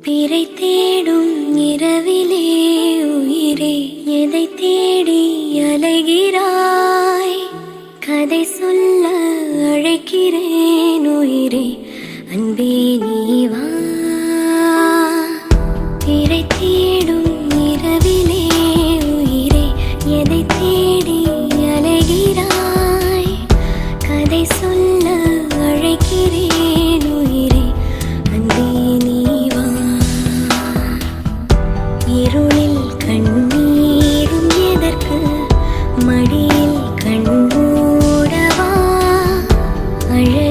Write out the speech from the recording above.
பிறை தேடும் இரவிலே உயிரே எதை தேடி அலைகிறாய்? கதை சொல்ல அழைக்கிறேன் உயிரே அன்பே நீவா பிறை தேடும் இரவிலே உயிரே எதை தேடி அலைகிறாய்? கதை சொல்ல அழைக்கிறேன் இருளில் கண்ணீரும் எதற்கு? மடியில் கண்மூடவா அழ